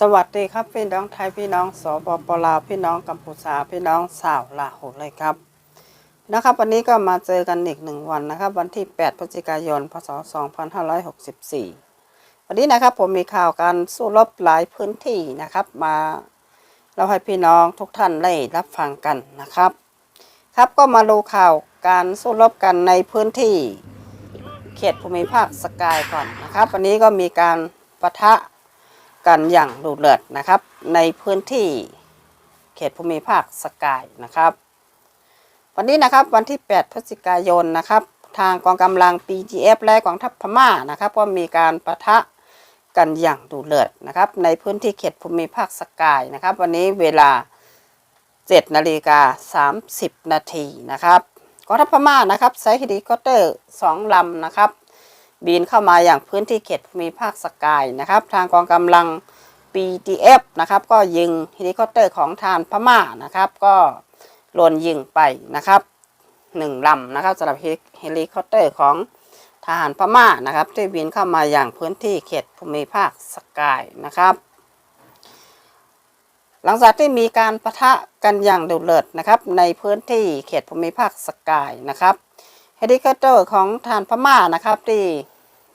สวัสดีครับพี่น้องไทยพี่น้องสปปลาวพี่น้องกัมพูชาพี่น้องสาวลาวเลยครับนะครับวันนี้ก็มาเจอกันอีกหนึ่งวันนะครับ วันที่ 8 พฤศจิกายน พศ 2564 วันนี้นะครับผมมีข่าวการสู้รบหลายพื้นที่นะครับมาเราให้พี่น้องทุกท่านได้รับฟังกันนะครับ ครับก็มาดูข่าวการสู้รบกันในพื้นที่ เขตภูมิภาคสกายก่อนนะครับ วันนี้ก็มีการปะทะ กันอย่างดุเดือดนะครับ ในพื้นที่เขตภูมิภาคสกายนะครับ วันนี้นะครับวันที่ 8 พฤศจิกายนนะครับ ทางกองกำลัง PGF และกองทัพพม่านะครับ ก็มีการประทะกันอย่างดุเดือดนะครับ ในพื้นที่เขตภูมิภาคสกายนะครับ วันนี้เวลา 7 นาฬิกา 30 นาทีนะครับกองทัพพม่านะครับใช้เฮลิคอปเตอร์ 2 ลำนะครับ บินเข้ามาอย่างพื้นที่เขตมิภาคสกายนะครับ ทางกองกำลัง BTF นะครับ ก็ยิงเฮลิคอปเตอร์ของทานพม่านะครับ ก็โดนยิงไปนะครับหนึ่งลำนะครับสำหรับเฮลิคอปเตอร์ของทหารพม่านะครับ ที่บินเข้ามาอย่างพื้นที่เขตภูมิภาคสกายนะครับหลังจากที่มีการประทะกันอย่างดุเดือดนะครับ ในพื้นที่เขตภูมิภาคสกายนะครับเฮลิคอปเตอร์ของทหารพม่านะครับที่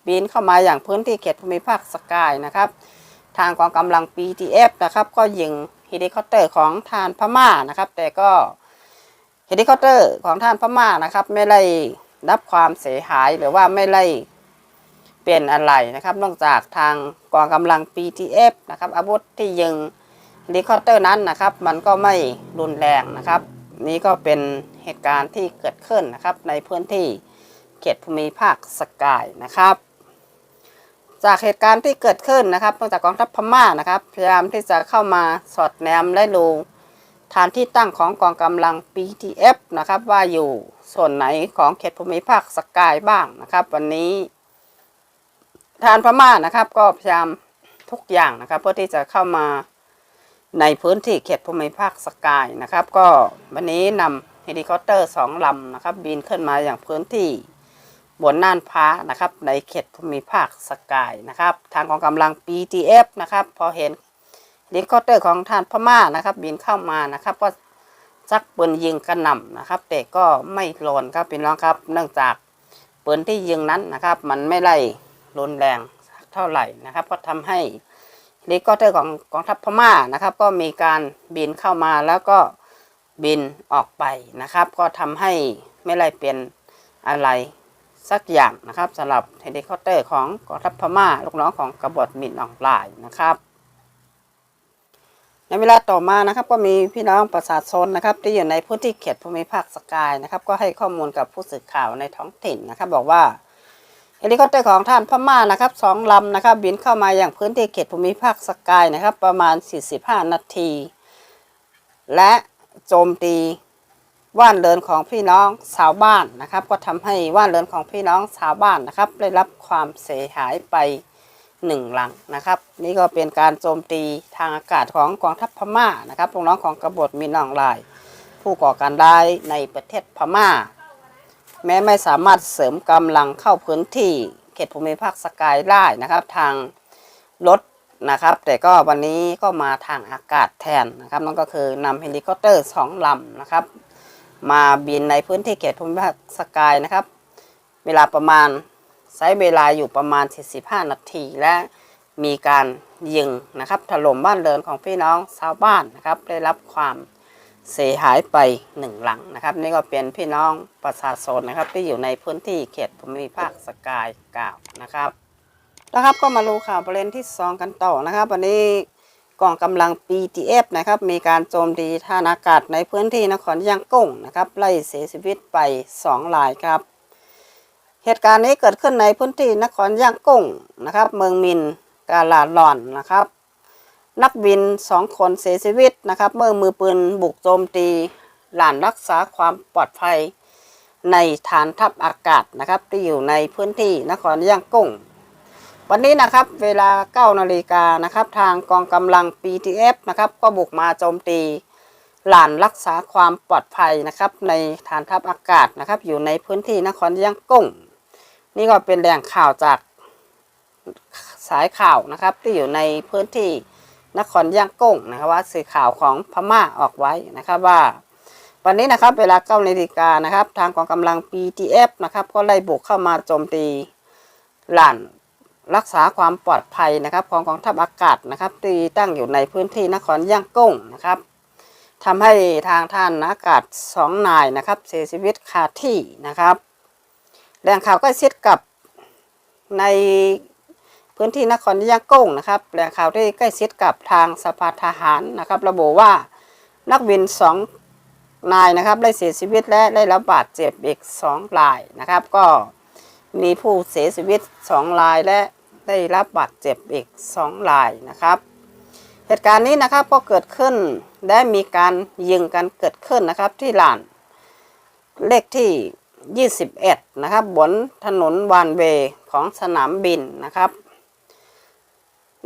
บินเข้ามาอย่างพื้นที่เขตภูมิภาคสกายนะครับ ทางกองกำลัง BTF นะครับ ก็ยิงเฮลิคอปเตอร์ของทารพม่านะครับ แต่ก็เฮลิคอปเตอร์ของทารพม่านะครับ ไม่ได้รับความเสียหายหรือว่าไม่ได้เป็นอะไรนะครับ นอกจากทางกองกำลัง BTF นะครับอาวุธที่ยิงเฮลิคอปเตอร์นั้นนะครับ มันก็ไม่รุนแรงนะครับนี่ก็เป็นเหตุการณ์ที่เกิดขึ้นนะครับในพื้นที่เขตภูมิภาคสกายนะครับ จากเหตุการณ์ที่เกิดขึ้นนะครับเนื่องจากกองทัพพม่านะครับ พยายามที่จะเข้ามาสอดแนมและดูฐานที่ตั้งของกองกำลัง BTF นะครับว่าอยู่ส่วนไหนของเขตภูมิภาคสกายบ้างนะครับ วันนี้ทารพม่านะครับ ก็พยายามทุกอย่างนะครับ เพื่อที่จะเข้ามาในพื้นที่เขตภูมิภาคสกายนะครับ ก็วันนี้นำเฮลิคอปเตอร์สองลำนะครับ บินขึ้นมาอย่างพื้นที่ บนน่านฟ้านะครับในเขตภูมิภาคสกายนะครับ ทางกองกำลัง BTF นะครับ พอเห็นเฮลิคอปเตอร์ของทานพม่านะครับ บินเข้ามานะครับ ก็จักปืนยิงกระหน่ำนะครับ แต่ก็ไม่โลนครับพี่น้องครับ เนื่องจากปืนที่ยิงนั้นนะครับ มันไม่ได้รุนแรงเท่าไหร่นะครับ ก็ทำให้เฮลิคอปเตอร์ของกองทัพพม่านะครับ ก็มีการบินเข้ามาแล้วก็บินออกไปนะครับ ก็ทำให้ไม่ได้เป็นอะไร สักอย่างนะครับสำหรับเฮลิคอปเตอร์ของกองทัพพม่า ลูกน้องของกบฏมินออนไลน์นะครับ ในเวลาต่อมานะครับก็มีพี่น้องประชาชนนะครับ ที่อยู่ในพื้นที่เขตภูมิภาคสกายนะครับ ก็ให้ข้อมูลกับผู้สื่อข่าวในท้องถิ่นนะครับ บอกว่าเฮลิคอปเตอร์ของท่านพม่านะครับสองลำนะครับ บินเข้ามาอย่างพื้นที่เขตภูมิภาคสกายนะครับ ประมาณ 45 นาที และโจมตี ว่านเรือนของพี่น้องชาวบ้านนะครับ ก็ทำให้ว่านเรือนของพี่น้องชาวบ้านนะครับ ได้รับความเสียหายไปหนึ่งหลังนะครับ นี่ก็เป็นการโจมตีทางอากาศของกองทัพพม่านะครับลูกน้องของกบฏมินอองลน์ผู้ก่อการร้ายในประเทศพม่า แม้ไม่สามารถเสริมกำลังเข้าพื้นที่เขตภูมิภาคสกายได้นะครับ ทางรถนะครับ แต่ก็วันนี้ก็มาทางอากาศแทนนะครับนั่นก็คือนำเฮลิคอปเตอร์สองลำนะครับ มาบินในพื้นที่เขตภูมิภาคสกายนะครับ เวลาประมาณใช้เวลาอยู่ประมาณ 45 นาทีและมีการยิงนะครับถล่มบ้านเรือนของพี่น้องชาวบ้านนะครับ ได้รับความเสียหายไปหนึ่งหลังนะครับ นี่ก็เป็นพี่น้องประชาชนนะครับ ที่อยู่ในพื้นที่เขตภูมิภาคสกายเก่าวนะครับ นะครับก็มาดูข่าวประเด็นที่สองกันต่อนะครับ วันนี้ กองกำลัง BTF นะครับ มีการโจมตีท่านอากาศในพื้นที่นครย่างกุ้งนะครับ ไล่เสียชีวิตไปสองรายครับ เหตุการณ์นี้เกิดขึ้นในพื้นที่นครย่างกุ้งนะครับ เมืองมินกาลาลอนนะครับ นักบินสองคนเสียชีวิตนะครับ เมื่อมือปืนบุกโจมตีหลานรักษาความปลอดภัยในฐานทัพอากาศนะครับที่อยู่ในพื้นที่นครย่างกุ้ง วันนี้นะครับเวลา 9 นาฬิกานะครับ ทางกองกำลัง PTF นะครับก็บุกมาโจมตีหลานรักษาความปลอดภัยนะครับ ในฐานทัพอากาศนะครับ อยู่ในพื้นที่นครย่างกุ้ง นี่ก็เป็นแหล่งข่าวจากสายข่าวนะครับ ที่อยู่ในพื้นที่นครย่างกุ้งนะครับว่าสื่อข่าวของพม่าออกไว้นะครับว่า วันนี้นะครับเวลาเก้านาฬิกานะครับ ทางกองกำลัง PTF นะครับก็ไล่บุกเข้ามาโจมตีหลาน รักษาความปลอดภัยนะครับของกองทัพอากาศนะครับที่ตั้งอยู่ในพื้นที่นครย่างกุ้งนะครับทำให้ทางท่านอากาศสองนายนะครับเสียชีวิตคาที่นะครับแหล่งข่าวใกล้ชิดกับในพื้นที่นครย่างกุ้งนะครับแหล่งข่าวที่ใกล้ชิดกับทางสภาทหารนะครับ ระบุว่านักบินสองนายนะครับได้เสียชีวิตและได้รับบาดเจ็บอีกสองรายนะครับ ก็มีผู้เสียชีวิตสองรายและ ได้รับบาดเจ็บอีกสองรายนะครับ เหตุการณ์นี้นะครับก็เกิดขึ้นและมีการยิงกันเกิดขึ้นนะครับที่ลาน เลขที่ 21 นะครับบนถนนวานเวของสนามบินนะครับ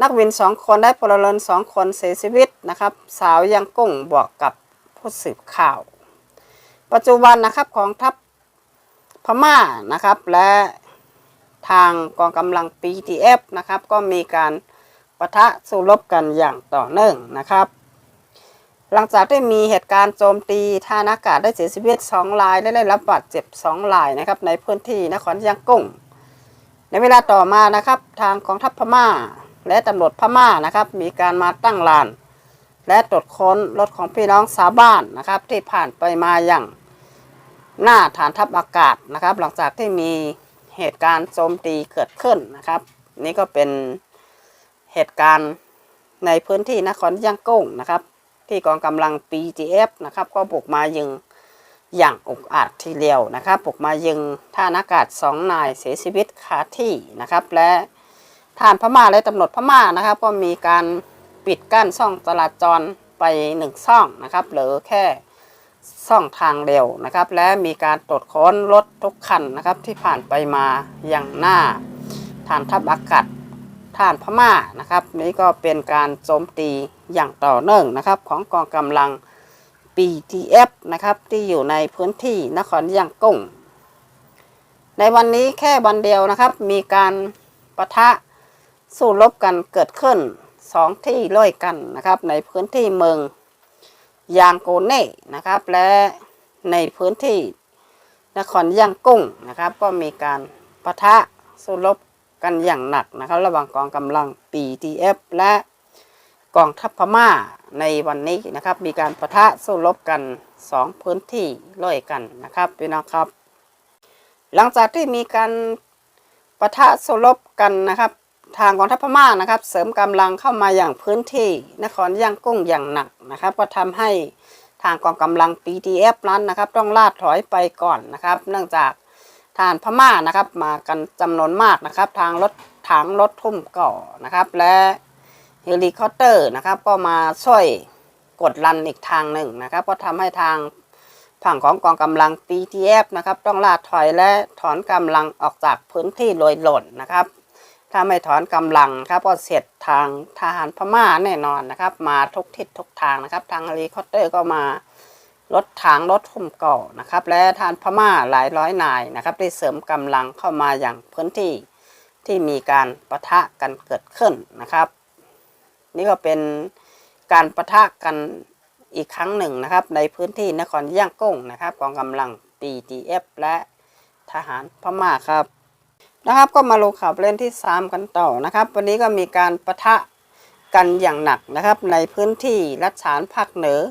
นักบินสองคนได้พลเรือนสองคนเสียชีวิตนะครับ สาวยังกุ้งบอกกับผู้สืบข่าว ปัจจุบันนะครับของทัพพม่านะครับและ ทางกองกำลัง PTF นะครับ ก็มีการปะทะสู้รบกันอย่างต่อเนื่องนะครับ หลังจากที่มีเหตุการณ์โจมตีท่านอากาศได้เสียชีวิต2รายและได้รับบาดเจ็บ2รายนะครับ ในพื้นที่นครย่างกุ้ง ในเวลาต่อมานะครับ ทางกองทัพพม่า และตำรวจพม่านะครับ มีการมาตั้งลาน และตรวจค้นรถของพี่น้องชาวบ้านนะครับ ที่ผ่านไปมาอย่างหน้าฐานทัพอากาศนะครับ หลังจากที่มี เหตุการณ์โจมตีเกิดขึ้นนะครับ นี่ก็เป็นเหตุการณ์ในพื้นที่นครย่างกุ้งนะครับ ที่กองกำลัง PGF นะครับ ก็บุกมายิงอย่างอุกอาจทีเดียวนะครับบุกมายิงท่านอากาศสองนายเสียชีวิตคาที่นะครับ และทานพม่าและตำรวจพม่านะครับ ก็มีการปิดกั้นช่องจราจรไปหนึ่งช่องนะครับเหลือแค่ ช่องทางเดียวนะครับ และมีการตรวจค้นรถทุกคันนะครับ ที่ผ่านไปมาอย่างหน้าฐานทัพอากาศท่านพม่านะครับ นี่ก็เป็นการโจมตีอย่างต่อเนื่องนะครับ ของกองกำลัง BTF นะครับ ที่อยู่ในพื้นที่นครย่างกุ้ง ในวันนี้แค่วันเดียวนะครับ มีการปะทะสู้รบกันเกิดขึ้นสองที่ร้อยกันนะครับ ในพื้นที่เมือง ยางโกเน่นะครับ และในพื้นที่นครย่างกุ้งนะครับ ก็มีการปะทะสู้รบกันอย่างหนักนะครับ ระหว่างกองกำลัง PTF และกองทัพพม่าในวันนี้นะครับ มีการประทะสู้รบกัน 2 พื้นที่ร่อยกันนะครับพี่น้องครับ หลังจากที่มีการประทะสู้รบกันนะครับ ทางกองทัพพม่านะครับ เสริมกำลังเข้ามาอย่างพื้นที่นครย่างกุ้งอย่างหนักนะครับ ก็ทำให้ทางกองกำลัง PTF นั้นนะครับ ต้องลาดถอยไปก่อนนะครับ เนื่องจากทารพม่านะครับ มากันจำนวนมากนะครับ ทางรถถังรถทุ่มก่อนะครับ และเฮลิคอปเตอร์นะครับ ก็มาช่วยกดลันอีกทางหนึ่งนะครับ ก็ทำให้ทางฝั่งของกองกำลัง PTF นะครับ ต้องลาดถอยและถอนกำลังออกจากพื้นที่โดยหล่นนะครับ ถ้าไม่ถอนกำลังครับก็เสร็จทางทหารพม่าแน่นอนนะครับ มาทุกทิศทุกทางนะครับ ทางเฮลิคอปเตอร์ก็มารถถังรถทุ่มก่อนะครับ และทหานพม่าหลายร้อยนายนะครับได้เสริมกำลังเข้ามาอย่างพื้นที่ที่มีการประทะกันเกิดขึ้นนะครับ นี่ก็เป็นการประทะกันอีกครั้งหนึ่งนะครับ ในพื้นที่นครย่างกุ้งนะครับกองกำลัง PTF และทหารพม่าครับ นะครับ ก็มาลงข่าวเล่นที่ 3 กันต่อนะครับ วันนี้ก็มีการประทะกันอย่างหนักนะครับ ในพื้นที่รัชฉานภาคเหนือ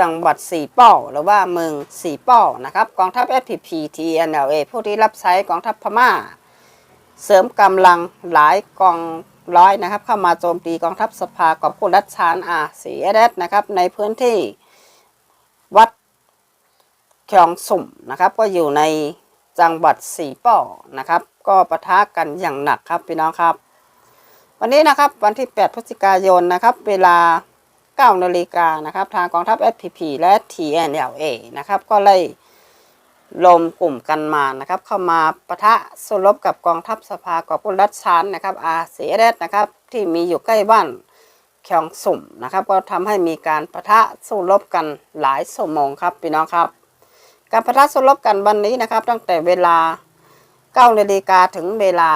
จังหวัดสีป้อหรือว่าเมืองสีป้อนะครับกองทัพ FPP TNLA ผู้ที่รับใช้กองทัพพม่า เสริมกำลังหลายกองร้อยนะครับ เข้ามาโจมตีกองทัพสภากอบคุณรัชชานอาสีเอเดนะครับ ในพื้นที่วัดคยองสุ่มนะครับ ก็อยู่ใน จังหวัดสีป้อนะครับ ก็ปะทะกันอย่างหนักครับพี่น้องครับ วันนี้นะครับวันที่ 8 พฤศจิกายนนะครับ เวลา 9นาฬิกานะครับ ทางกองทัพ FPP และ TNLA นะครับ ก็เลยรวมกลุ่มกันมานะครับ เข้ามาปะทะสู้รบกับกองทัพสภากอบกุรัชชานนะครับ RCS นะครับที่มีอยู่ใกล้บ้านคยองสุ่มนะครับ ก็ทำให้มีการประทะสู้รบกันหลายชั่วโมงครับพี่น้องครับ การปะทะสู้รบกันวันนี้นะครับ ตั้งแต่เวลา9นาฬิกาถึงเวลา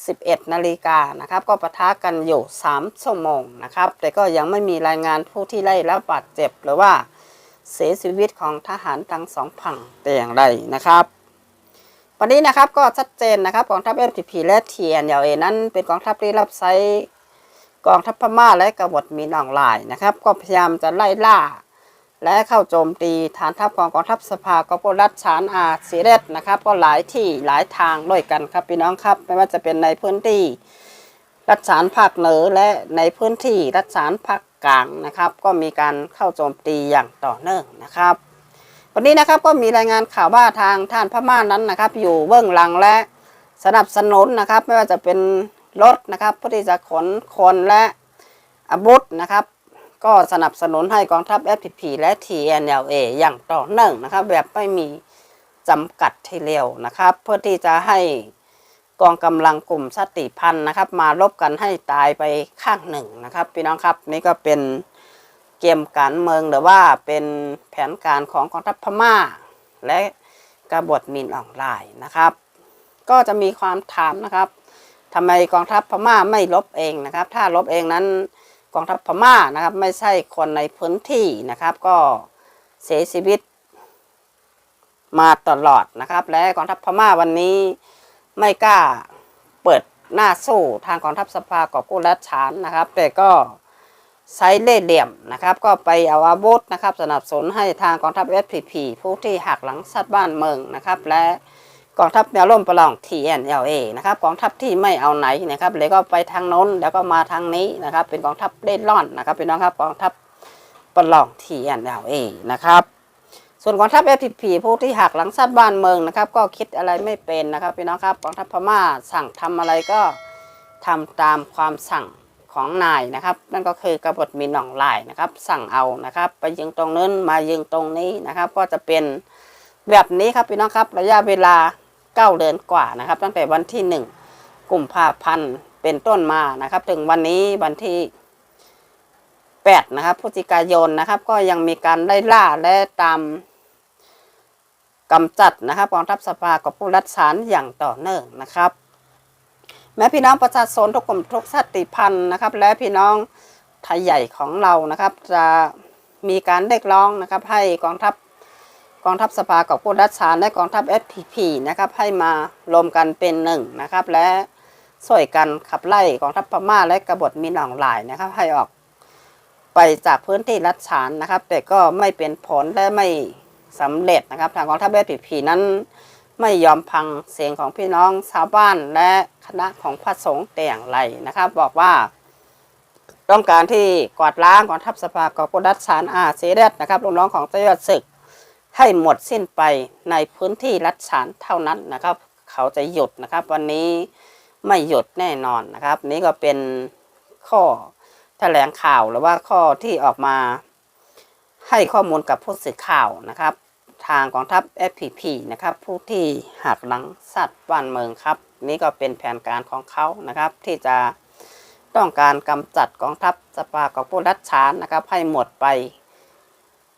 11นาฬิกานะครับ ก็ปะทะกันอยู่ 3 ชั่วโมงนะครับ แต่ก็ยังไม่มีรายงานผู้ที่ได้รับบาดเจ็บหรือว่าเสียชีวิตของทหารทั้งสองฝั่งแต่อย่างใดนะครับ วันนี้นะครับก็ชัดเจนนะครับกองทัพ FPP และ TNLA นั้น เป็นกองทัพที่รับใช้กองทัพพม่าและกบฏมีนออนไลน์นะครับ ก็พยายามจะไล่ล่า และเข้าโจมตีฐานทัพของกองทัพสภากบฏรัฐฉานอาซีเรตนะครับ ก็หลายที่หลายทางด้วยกันครับพี่น้องครับ ไม่ว่าจะเป็นในพื้นที่ รัฐฉานภาคเหนือและในพื้นที่รัฐฉานภาคกลางนะครับ ก็มีการเข้าโจมตีอย่างต่อเนื่องนะครับ วันนี้นะครับก็มีรายงานข่าวว่าทางท่านพม่านั้นนะครับ อยู่เบื้องหลังและสนับสนุนนะครับ ไม่ว่าจะเป็นรถนะครับเพื่อที่จะขนคนและอาวุธนะครับ ก็สนับสนุนให้กองทัพ FPP และ TNLA อย่างต่อเนื่องนะครับ แบบไม่มีจำกัดทีเดียวนะครับ เพื่อที่จะให้กองกำลังกลุ่มสติพันธ์นะครับ มารบกันให้ตายไปข้างหนึ่งนะครับ พี่น้องครับนี่ก็เป็นเกมการเมืองหรือว่าเป็นแผนการของกองทัพพม่า และกบฏมินออนไลน์นะครับ ก็จะมีความถามนะครับทำไมกองทัพพม่าไม่ลบเองนะครับ ถ้าลบเองนั้น กองทัพพม่านะครับ ไม่ใช่คนในพื้นที่นะครับ ก็เสียชีวิตมาตลอดนะครับ และกองทัพพม่าวันนี้ไม่กล้าเปิดหน้าสู้ทางกองทัพสภากอบกู้รัฐฉานนะครับ แต่ก็ใช้เล่ห์เหลี่ยมนะครับ ก็ไปเอาอาวุธนะครับ สนับสนุนให้ทางกองทัพ FPP ผู้ที่หักหลังสัตว์บ้านเมืองนะครับ และ กองทัพแนวร่มประลอง TNLA นะครับกองทัพที่ไม่เอาไหนนะครับเลยก็ไปทางโน้นแล้วก็มาทางนี้นะครับ เป็นกองทัพเล่ร่อนนะครับเป็นน้องครับกองทัพประลอง TNLA นะครับส่วนกองทัพ FPP ผู้ที่หักหลังสัตว์บ้านเมืองนะครับ ก็คิดอะไรไม่เป็นนะครับพี่น้องครับกองทัพพม่าสั่งทำอะไรก็ทำตามความสั่งของนายนะครับ นั่นก็คือกบฏมีหนองลายนะครับ สั่งเอานะครับ ไปยิงตรงนั้นมายิงตรงนี้นะครับ ก็จะเป็นแบบนี้ครับพี่น้องครับ ระยะเวลา เก้าเดือนกว่านะครับ ตั้งแต่วันที่หนึ่งกุมภาพันธ์เป็นต้นมานะครับ ถึงวันนี้วันที่แปดนะครับพฤศจิกายนนะครับ ก็ยังมีการไล่ล่าและตามกำจัดนะครับกองทัพสภากับผู้รัฐสารอย่างต่อเนื่องนะครับ แม้พี่น้องประชาชนทุกกลุ่มทุกชาติพันธุ์นะครับ และพี่น้องไทยใหญ่ของเรานะครับ จะมีการเรียกร้องนะครับ ให้กองทัพ กองทัพสภากับผู้รัฐฉานและกองทัพ FPP นะครับให้มารวมกันเป็นหนึ่งนะครับ และช่วยกันขับไล่กองทัพพม่าและกบฏมินออนไลน์นะครับ ให้ออกไปจากพื้นที่รัฐฉานนะครับ แต่ก็ไม่เป็นผลและไม่สำเร็จนะครับ ทางกองทัพ FPP นั้นไม่ยอมพังเสียงของพี่น้องชาวบ้านและคณะของพระสงฆ์แต่อย่างไรนะครับ บอกว่า ต้องการที่กวาดล้างกองทัพสภากับรัฐสารอาเซเรตนะครับลูกน้องของเจ้าดศึก ให้หมดสิ้นไปในพื้นที่รัฐฉานเท่านั้นนะครับ เขาจะหยุดนะครับ วันนี้ไม่หยุดแน่นอนนะครับ นี่ก็เป็นข้อแถลงข่าวหรือว่าข้อที่ออกมา ให้ข้อมูลกับผู้สื่อข่าวนะครับ ทางกองทัพ FPP นะครับ ผู้ที่หักหลังสัตว์บ้านเมืองครับ นี่ก็เป็นแผนการของเขานะครับ ที่จะต้องการกำจัดกองทัพสภากับผู้รัฐฉานนะครับ ให้หมดไป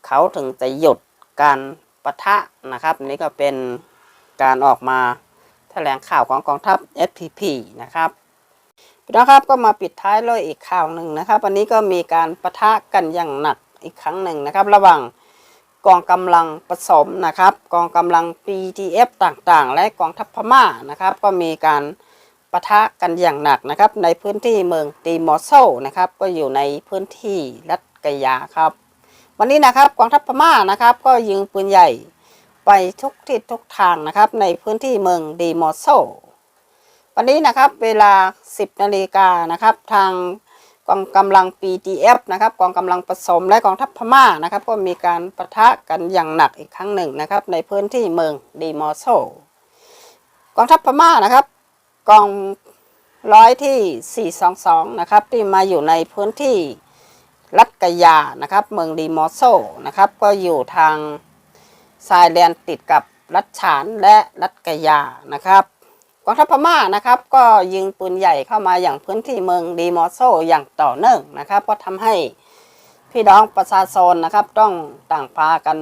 เขาถึงจะหยุด การปะทะนะครับนี่ก็เป็นการออกมาแถลงข่าวของกองทัพ FPP นะครับพี่น้องครับก็มาปิดท้ายเลยอีกข่าวหนึ่งนะครับ วันนี้ก็มีการประทะกันอย่างหนักอีกครั้งหนึ่งนะครับ ระหว่างกองกำลังผสมนะครับ กองกำลัง PTF ต่างๆ และกองทัพพม่านะครับ ก็มีการประทะกันอย่างหนักนะครับ ในพื้นที่เมืองตีมอโซนะครับ ก็อยู่ในพื้นที่รัฐกยาครับ วันนี้นะครับกองทัพพม่านะครับ ก็ยิงปืนใหญ่ไปทุกทิศทุกทางนะครับ ในพื้นที่เมืองดีมอโซวันนี้นะครับเวลา 10นาฬิกานะครับทางกองกำลัง PTF นะครับกองกำลังผสมและกองทัพพม่านะครับ ก็มีการปะทะกันอย่างหนักอีกครั้งหนึ่งนะครับ ในพื้นที่เมืองดีมอโซกองทัพพม่านะครับกองร้อยที่ 422 นะครับที่มาอยู่ในพื้นที่ รัฐกะยานะครับ เมืองดีมอโซนะครับ ก็อยู่ทางชายแดนติดกับรัฐฉานและรัฐกะยานะครับกองทัพพม่านะครับ ก็ยิงปืนใหญ่เข้ามาอย่างพื้นที่เมืองดีมอโซอย่างต่อเนื่องนะครับ ก็ทำให้พี่น้องประชาชนนะครับ ต้องต่างพากัน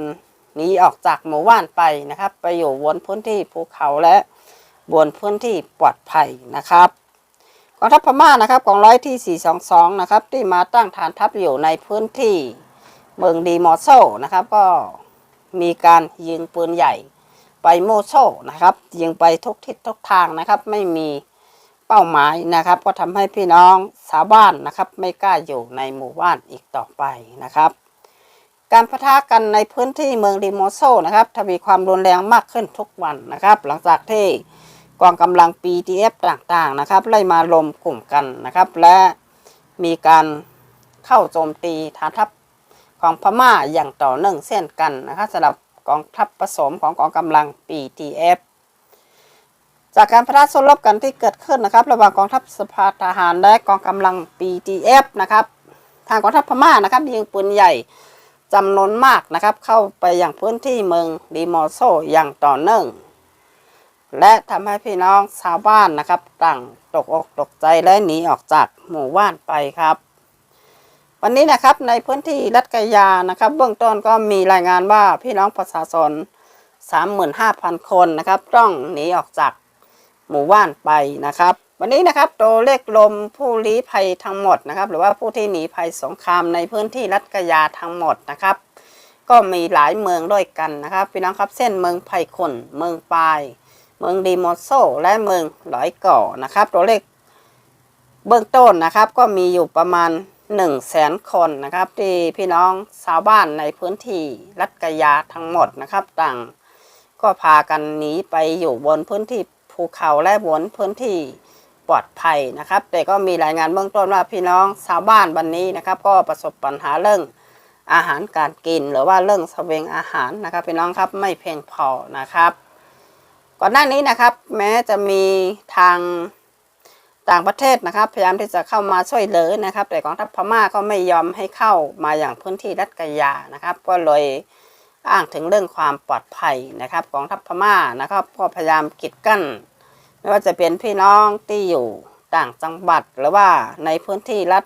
หนีออกจากหมู่บ้านไปนะครับ ไปอยู่บนพื้นที่ภูเขาและบนพื้นที่ปลอดภัยนะครับ องทัพพม่านะครับกองร้อยที่ 422 นะครับ ที่มาตั้งฐานทัพอยู่ในพื้นที่เมืองดีมอโซนะครับ ก็มีการยิงปืนใหญ่ไปโมโซนะครับ ยิงไปทุกทิศทุกทางนะครับ ไม่มีเป้าหมายนะครับ ก็ทำให้พี่น้องชาวบ้านนะครับ ไม่กล้าอยู่ในหมู่บ้านอีกต่อไปนะครับ การพะทะกันในพื้นที่เมืองดีโมโซนะครับทวีความรุนแรงมากขึ้นทุกวันนะครับ หลังจากที่ กองกำลัง PTF ต่างๆนะครับไล่มารวมกลุ่มกันนะครับ และมีการเข้าโจมตีฐานทัพของพม่าอย่างต่อเนื่องเช่นกันนะครับสำหรับกองทัพผสมของกองกำลัง PTF จากการพะทะสู้รบกันที่เกิดขึ้นนะครับ ระหว่างกองทัพสภาทหารและกองกำลัง PTF นะครับ ทางกองทัพพม่านะครับยิงปืนใหญ่จำนวนมากนะครับ เข้าไปอย่างพื้นที่เมืองดีมอโซอย่างต่อเนื่อง และทำให้พี่น้องชาวบ้านนะครับ ต่างตกอกตกใจและหนีออกจากหมู่บ้านไปครับ วันนี้นะครับในพื้นที่รัฐกยานะครับ เบื้องต้นก็มีรายงานว่าพี่น้องประชาชน35,000 คนนะครับ ต้องหนีออกจากหมู่บ้านไปนะครับ วันนี้นะครับตัวเลขลมผู้ลี้ภัยทั้งหมดนะครับ หรือว่าผู้ที่หนีภัยสงครามในพื้นที่รัฐกยาทั้งหมดนะครับ ก็มีหลายเมืองด้วยกันนะครับ พี่น้องครับเส้นเมืองไผ่ขนเมืองปลาย เมืองดีโมโซและเมืองหลอยก่อนะครับ ตัวเลขเบื้องต้นนะครับก็มีอยู่ประมาณ1นึ่งแสนคนนะครับ ที่พี่น้องชาวบ้านในพื้นที่รัฐกายาทั้งหมดนะครับ ต่างก็พากันหนีไปอยู่บนพื้นที่ภูเขาและบนพื้นที่ปลอดภัยนะครับ แต่ก็มีรายงานเบื้องต้นว่าพี่น้องชาวบ้านวันนี้นะครับ ก็ประสบปัญหาเรื่องอาหารการกิน หรือว่าเรื่องเสเวงอาหารนะครับพี่น้องครับไม่เพียงพอนะครับ ก่อนหน้านี้นะครับ แม้จะมีทางต่างประเทศนะครับ พยายามที่จะเข้ามาช่วยเหลือนะครับ แต่กองทัพพม่าก็ไม่ยอมให้เข้ามาอย่างพื้นที่รัฐกายานะครับ ก็เลยอ้างถึงเรื่องความปลอดภัยนะครับกองทัพพม่านะครับก็พยายามกีดกั้น ไม่ว่าจะเป็นพี่น้องที่อยู่ต่างจังหวัดหรือว่าในพื้นที่รัฐ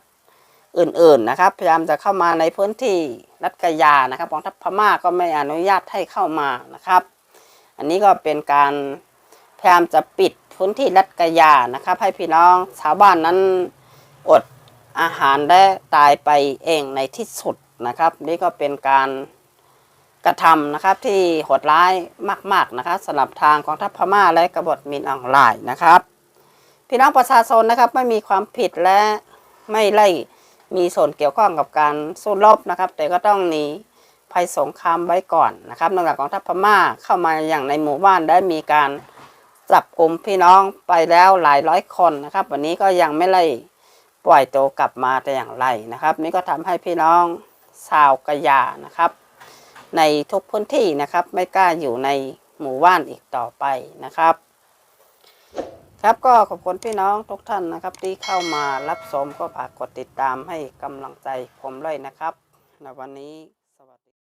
อื่นๆนะครับ พยายามจะเข้ามาในพื้นที่รัฐกายานะครับกองทัพพม่าก็ไม่อนุญาตให้เข้ามานะครับ อันนี้ก็เป็นการพยายามจะปิดพื้นที่รัฐกายานะครับให้พี่น้องชาวบ้านนั้นอดอาหารและตายไปเองในที่สุดนะครับ นี่ก็เป็นการกระทำนะครับที่โหดร้ายมากๆนะครับสำหรับทางกองทัพพม่าและกบฏมินออนไลน์นะครับ พี่น้องประชาชนนะครับไม่มีความผิดและไม่ไล่มีส่วนเกี่ยวข้องกับการสู้รบนะครับ แต่ก็ต้องหนี ภัยสงครามไว้ก่อนนะครับนอกจากกองทัพพม่าเข้ามาอย่างในหมู่บ้านได้มีการจับกลุ่มพี่น้องไปแล้วหลายร้อยคนนะครับ วันนี้ก็ยังไม่ไล่ปล่อยตัวกลับมาแต่อย่างไรนะครับ นี่ก็ทำให้พี่น้องชาวกะยานะครับ ในทุกพื้นที่นะครับ ไม่กล้าอยู่ในหมู่บ้านอีกต่อไปนะครับ ครับก็ขอบคุณพี่น้องทุกท่านนะครับ ที่เข้ามารับชมก็ฝากกดติดตามให้กำลังใจผมเลยนะครับในวันนี้